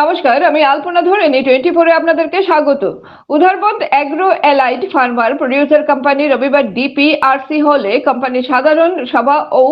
নমস্কার, আমি আলপনা ধরেনি টোয়েন্টি ফোরে আপনাদেরকে স্বাগত। Udharbond agro allied farmer producer company রবিবার ডিপিআরসি হলে কোম্পানির সাধারণ সভা ও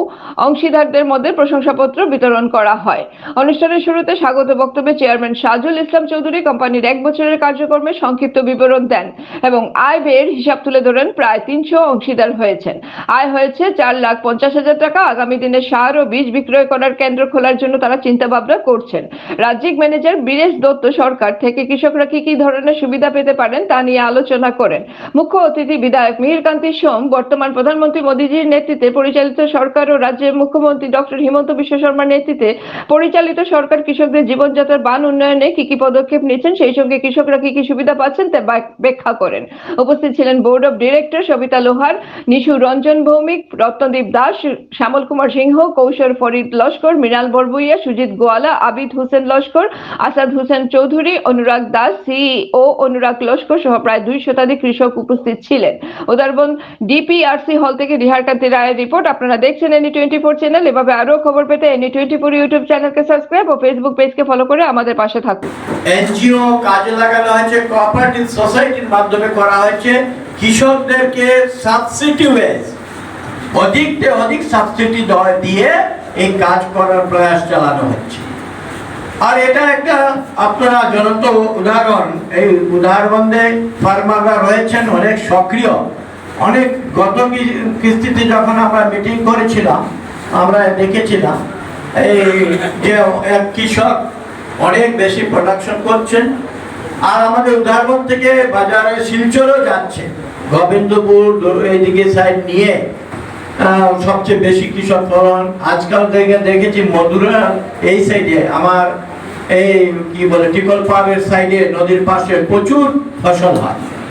অংশীদারদের মধ্যে প্রশংসাপত্র বিতরণ করা হয়। অনুষ্ঠানের শুরুতে স্বাগত বক্তব্যে চেয়ারম্যান সাজুল ইসলাম চৌধুরী কোম্পানির এক বছরের কার্যক্রমে সংক্ষিপ্ত বিবরণ দেন এবং আয় ব্যয়ের হিসাব তুলে ধরেন প্রায় তিনশো অংশীদার হয়েছেন। আয় হয়েছে চার লাখ পঞ্চাশ হাজার টাকা। আগামী দিনে সার ও বীজ বিক্রয় করার কেন্দ্র খোলার জন্য তারা চিন্তা ভাবনা করছেন। রাজ্যিক ম্যানেজার বীরেশ দত্ত সরকার থেকে কৃষকরা কি কি ধরনের সুবিধা পেতে পারেন তা নিয়ে আলোচনা করেন। মুখ্য অতিথি বিধায়ক মিহিরকান্তি সোম, বর্তমান প্রধানমন্ত্রী মোদীজির নেতৃত্বে পরিচালিত সরকার ও রাজ্যের মুখ্যমন্ত্রী ডক্টর হিমন্ত বিশ্ব শর্মার নেতৃত্বে পরিচালিত সরকার কৃষকদের জীবনযাত্রার মান উন্নয়নে কি কি পদক্ষেপ নিচ্ছেন সেই সঙ্গে কৃষকরা কি কি সুবিধা পাচ্ছেন তা ব্যাখ্যা করেন। উপস্থিত ছিলেন বোর্ড অফ ডিরেক্টর সবিতা লোহার, নিশু রঞ্জন ভৌমিক, রত্নদীপ দাস, শ্যামল কুমার সিংহ, কৌশল ফরিদ লস্কর, মৃণাল বরবইয়া, সুজিত গোয়ালা, আবিদ হোসেন লস্কর আসাদ হোসেন চৌধুরী, অনুরাগ দাস, সিইও অনুরাগ লস্কর সহ প্রায় দুই শতাধিক কৃষক উপস্থিত ছিলেন। উদারবন ডিপিআরসি হল থেকে রিহারকান্তি রায়ের রিপোর্ট। আপনারা দেখছেন এনি টোয়েন্টি ফোর চ্যানেল এভাবে আরও খবর পেতে এনি টোয়েন্টি ফোর ইউটিউব চ্যানেলকে সাবস্ক্রাইব ও ফেসবুক পেজকে ফলো করে আমাদের পাশে থাকুন। এনজিও কাজে লাগানো হয়েছে কোঅপারেটিভ সোসাইটির মাধ্যমে করা হয়েছে। কৃষকদেরকে সাবসিডি ওয়েজ অধিক অধিক সাবসিডি দিয়ে এই কাজ করার প্রয়াস চালানো হচ্ছে। আর এটা একটা আপনারা জনত উদাহরণ। এই উদাহরণে ফার্মাররা রয়েছেন, অনেক সক্রিয়। অনেক গত কিস্তিতে যখন আমরা মিটিং করেছিলাম, আমরা দেখেছিলাম, এই যে এক কৃষক অনেক বেশি প্রোডাকশন করছেন, আর আমাদের উদাহরণ থেকে বাজারে শিলচরও যাচ্ছে। গোবিন্দপুর এইদিকে সাইড নিয়ে সবচেয়ে বেশি কৃষক ফলন। আজকাল থেকে দেখেছি মধুরা এই সাইডে আমার এই কি বলে টিকল পাহাড়ের সাইডে নদীর পাশে প্রচুর ফসল হয়।